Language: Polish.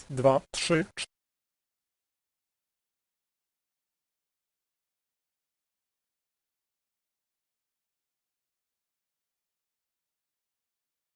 raz, dwa, trzy, cztery.